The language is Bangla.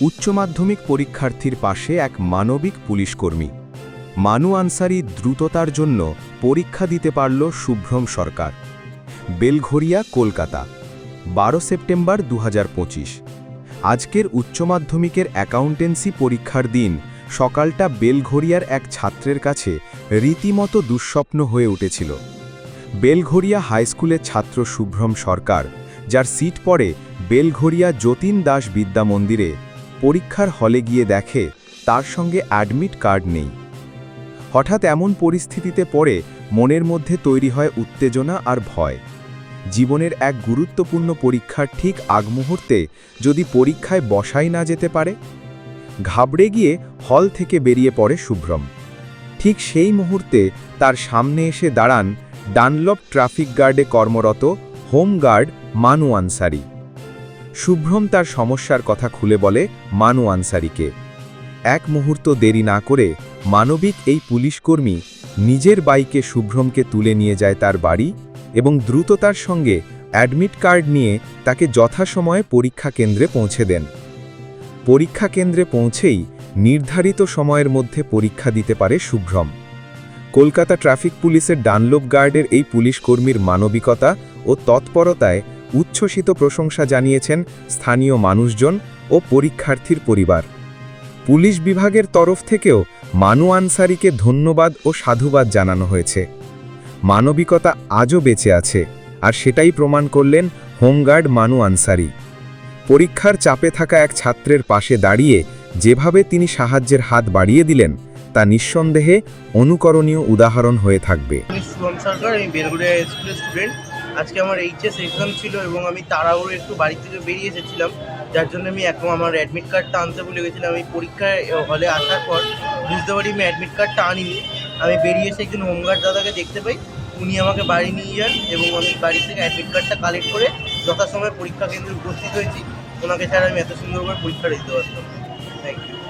উচ্চ মাধ্যমিক পরীক্ষার্থীর পাশে এক মানবিক পুলিশকর্মী। মানু আনসারি দ্রুততার জন্য পরীক্ষা দিতে পারল শুভ্রম সরকার। বেলঘরিয়া কলকাতা, বারো সেপ্টেম্বর দু হাজার পঁচিশ। আজকের উচ্চ মাধ্যমিকের অ্যাকাউন্টেন্সি পরীক্ষার দিন সকালটা বেলঘরিয়ার এক ছাত্রের কাছে রীতিমতো দুঃস্বপ্ন হয়ে উঠেছিল। বেলঘরিয়া হাইস্কুলের ছাত্র শুভ্রম সরকার, যার সিট পড়ে বেলঘরিয়া যতীন দাস বিদ্যা মন্দিরে পরীক্ষার হলে গিয়ে দেখে তার সঙ্গে অ্যাডমিট কার্ড নেই। হঠাৎ এমন পরিস্থিতিতে পড়ে মনের মধ্যে তৈরি হয় উত্তেজনা আর ভয়। জীবনের এক গুরুত্বপূর্ণ পরীক্ষার ঠিক আগ মুহূর্তে যদি পরীক্ষায় বসাই না যেতে পারে, ঘাবড়ে গিয়ে হল থেকে বেরিয়ে পড়ে শুভ্রম। ঠিক সেই মুহূর্তে তার সামনে এসে দাঁড়ান ডানলপ ট্রাফিক গার্ডে কর্মরত হোম গার্ড মানু আনসারি। শুভ্রম তার সমস্যার কথা খুলে বলে মানু আনসারিকে। এক মুহূর্ত দেরি না করে মানবিক এই পুলিশকর্মী নিজের বাইকে শুভ্রমকে তুলে নিয়ে যায় তার বাড়ি এবং দ্রুততার সঙ্গে অ্যাডমিট কার্ড নিয়ে তাকে যথাসময়ে পরীক্ষা কেন্দ্রে পৌঁছে দেন। পরীক্ষা কেন্দ্রে পৌঁছেই নির্ধারিত সময়ের মধ্যে পরীক্ষা দিতে পারে শুভ্রম। কলকাতা ট্রাফিক পুলিশের ডানলোপ গার্ডের এই পুলিশকর্মীর মানবিকতা ও তৎপরতায় উচ্ছ্বসিত প্রশংসা জানিয়েছেন স্থানীয় মানুষজন ও পরীক্ষার্থীর পরিবার। পুলিশ বিভাগের তরফ থেকেও মানু আনসারিকে ধন্যবাদ ও সাধুবাদ জানানো হয়েছে। মানবিকতা আজও বেঁচে আছে আর সেটাই প্রমাণ করলেন হোমগার্ড মানু আনসারি। পরীক্ষার চাপে থাকা এক ছাত্রের পাশে দাঁড়িয়ে যেভাবে তিনি সাহায্যের হাত বাড়িয়ে দিলেন, তা নিঃসন্দেহে অনুকরণীয় উদাহরণ হয়ে থাকবে। স্টুডেন্ট। আজকে আমার এইচএস এক্সাম ছিল এবং আমি তাড়াহুড়ো একটু বাড়ি থেকে বেরিয়ে এসেছিলাম, যার জন্য আমি এখন আমার অ্যাডমিট কার্ডটা আনতে ভুলে গেছিলাম। আমি পরীক্ষায় হলে আসার পর বুঝতে পারি আমি অ্যাডমিট কার্ডটা আনিনি। আমি বেরিয়ে এসে একজন হোমগার্ড দাদাকে দেখতে পাই, উনি আমাকে বাড়ি নিয়ে যান এবং আমি বাড়ি থেকে অ্যাডমিট কার্ডটা কালেক্ট করে যথাসময়ে পরীক্ষা কেন্দ্রে উপস্থিত হয়েছি। ওনাকে ছাড়া আমি এত সুন্দর করে দিতে পারতাম থ্যাংক ইউ